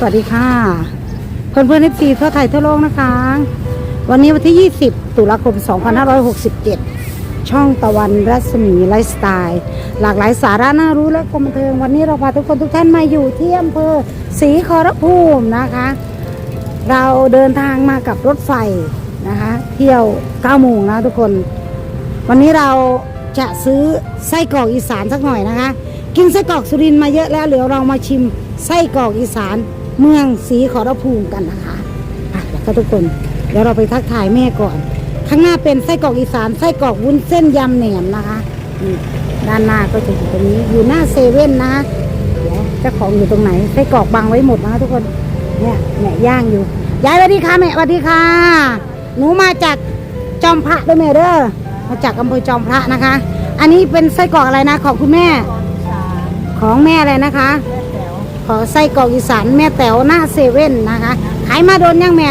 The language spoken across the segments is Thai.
สวัสดีค่ะ เพื่อนเพื่อนเอฟซีทั่วไทยทั่วโลกนะคะ วันนี้วันที่ 20 ตุลาคม 2567 ช่องตะวันรัศมีไลฟ์สไตล์ หลากหลายสาระน่ารู้และความบันเทิง วันนี้เราพาทุกคนทุกท่านมาอยู่ที่อำเภอศรีขอรภูมินะคะ เราเดินทางมากับรถไฟนะคะ เที่ยว 9 โมงนะทุกคน วันนี้เราจะซื้อไส้กรอกอีสานสักหน่อยนะคะ กินไส้กรอกสุรินมาเยอะแล้วเดี๋ยวเรามาชิมไส้กรอกอีสาน เมืองศรีขอรภูมิกันนะคะอะแล้วก็ทุกคนเดี๋ยวเราไปทักทายแม่ก่อน ข้างหน้าเป็นไส้กรอกอีสานไส้กรอกวุ้นเส้นยำแหนมนะคะนี่ด้านหน้าก็จะอยู่ตรงนี้อยู่หน้าเซเว่นนะเดี๋ยวเจ้าของอยู่ตรงไหนไส้กรอกบังไว้หมดนะคะทุกคนเนี่ยแม่ย่างอยู่ยายสวัสดีค่ะแม่สวัสดีค่ะ หนูมาจากจอมพระด้วยแม่เด้อมาจากอำเภอจอมพระนะคะ อันนี้เป็นไส้กรอกอะไรนะของคุณแม่ ของแม่อะไรนะคะ ไส้กรอกอีสานแม่แต๋วหน้าเซเว่นนะคะ ขายมาโดนยังแม่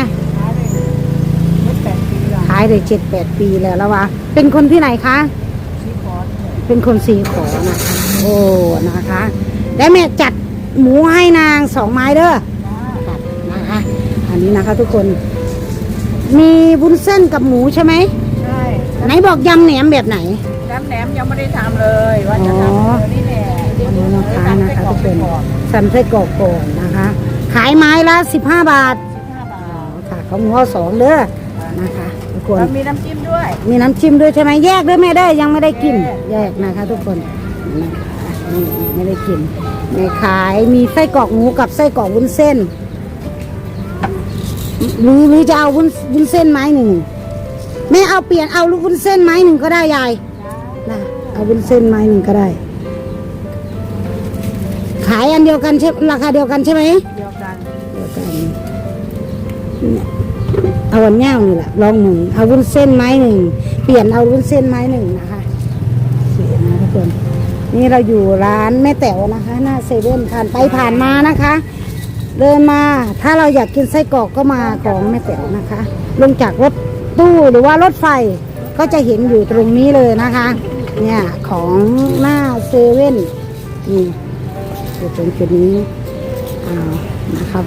ขายเลยเจ็ดแปดปีแล้วแล้ววะเป็นคนที่ไหนคะ เป็นคนสีขอนะคะ โอ้นะคะ แล้วแม่จัดหมูให้นางสองไม้เด้อจัดนะคะ อันนี้นะคะทุกคน มีบุญเส้นกับหมูใช่ไหมใช่ไหนบอกยำแหนมแบบไหนน้ำแหนมยังไม่ได้ทำเลยว่าจะทำอ๋อเออนี่แหละ อันนี้นะคะนะคะทุกคนสิบสันไส้กรอกก่อนนะคะ ขายไม้ละ15บาทห้าบาทค่ะเขาหัวสองเด้อนะคะทุกคน แล้วมีน้ำจิ้มด้วย มีน้ำจิ้มด้วยใช่ไหมแยกด้วยไม่ได้ยังไม่ได้กิน แยกนะคะ ทุกคนนะคะนี่ไม่ได้กินในขายมีไส้กรอกหมูกับไส้กรอกวุ้นเส้นหรือหรือจะเอาวุ้นวุ้นเส้นไม้หนึ่งแม่เอาเปลี่ยนเอาลูกวุ้นเส้นไม้หนึ่งก็ได้ยายนะเอาวุ้นเส้นไม้หนึ่งก็ได้ ขายอันเดียวกันใช่ราคาเดียวกันใช่ไหมเดียวกันเดียวกันเนี่ยเอาวันเง่านี่แหละลองหมุนเอาวุ้นเส้นไม้หนึ่งเปลี่ยนเอาวุ้นเส้นไม้หนึ่งนะคะเสียนะทุกคนนี่เราอยู่ร้านแม่แต๋วนะคะ หน้าเซเว่นผ่านไปผ่านมานะคะ เดินมาถ้าเราอยากกินไส้กรอกก็มาของแม่แต๋วนะคะ ลงจากรถตู้หรือว่ารถไฟก็จะเห็นอยู่ตรงนี้เลยนะคะ เนี่ยของหน้าเซเว่นนี่ อยู่ตรงจุดนี้นะครับ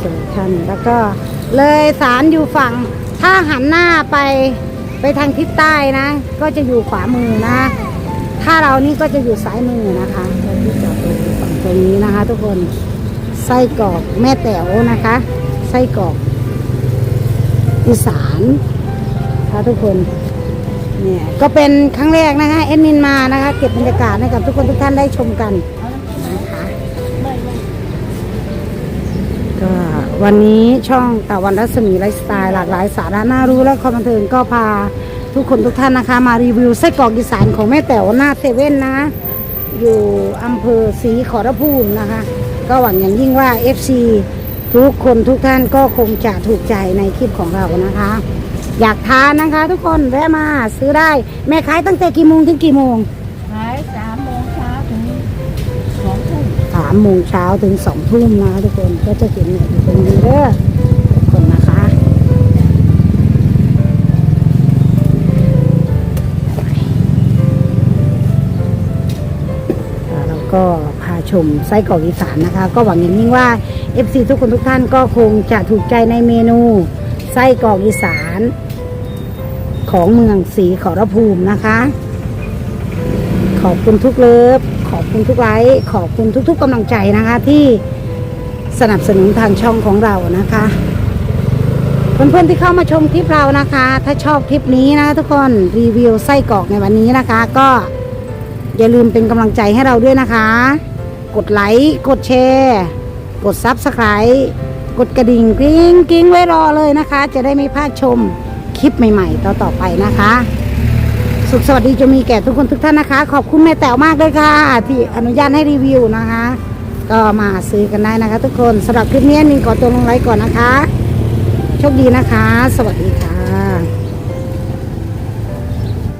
เจอท่านแล้วก็เลยสารอยู่ฝั่ง ถ้าหันหน้าไปไปทางทิศใต้นะ ก็จะอยู่ขวามือนะ ถ้าเรานี่ก็จะอยู่ซ้ายมือนะคะที่จอดรถฝั่งตรงนี้นะคะ ทุกคนไส้กรอกแม่แต๋วนะคะ ไส้กรอกอีสานค่ะทุกคนเนี่ยก็เป็นครั้งแรกนะคะเอ็ดมินมานะคะ เก็บบรรยากาศให้กับทุกคนทุกท่านได้ชมกัน นะคะก็วันนี้ช่องตะวันรัศมีไลฟ์สไตล์หลากหลายสาระน่ารู้และความบันเทิงก็พาทุกคนทุกท่านนะคะ มารีวิวไส้กรอกอีสานของแม่แต๋วหน้าเซเว่นนะคะอยู่อำเภอศรีขอรภูมินะคะ ก็หวังอย่างยิ่งว่า FC ทุกคนทุกท่านก็คงจะถูกใจในคลิปของเรานะคะ อยากทานนะคะ ทุกคนแวะมาซื้อได้ แม่ขายตั้งแต่กี่โมงถึงกี่โมงามโมงเช้าถึงสองทุ่มนะคะทุกคนก็จะเห็นอยู่ตรงนี้เด้อทุกคนนะคะแล้วก็พาชมไส้กรอกอีสานนะคะ ก็หวังอย่างยิ่งว่า FC ทุกคนทุกท่านก็คงจะถูกใจในเมนูไส้กรอกอีสาน ของเมืองศรีขอรภูมินะคะ ขอบคุณทุกเลิฟ ขอบคุณทุกไลค์ขอบคุณทุก ๆกำลังใจนะคะ ที่สนับสนุนทางช่องของเรานะคะเพื่อนๆที่เข้ามาชมคลิปเรานะคะ ถ้าชอบคลิปนี้นะทุกคนรีวิวไส้กรอกในวันนี้นะคะ ก็อย่าลืมเป็นกำลังใจให้เราด้วยนะคะ กดไลค์กดแชร์กดซับสไคร b ์กดกระดิ่งกริ๊งกริ๊งไว้รอเลยนะคะ จะได้ไม่พลาดชมคลิปใหม่ ๆ ต่อๆไปนะคะ สุขสวัสดีจะมีแก่ทุกคนทุกท่านนะคะ ขอบคุณแม่แต๋วมากเลยค่ะ ที่อนุญาตให้รีวิวนะคะ ก็มาซื้อกันได้นะคะ ทุกคนสำหรับคลิปนี้นินขอตัวลงไลค์ก่อนนะคะ โชคดีนะคะ สวัสดีค่ะ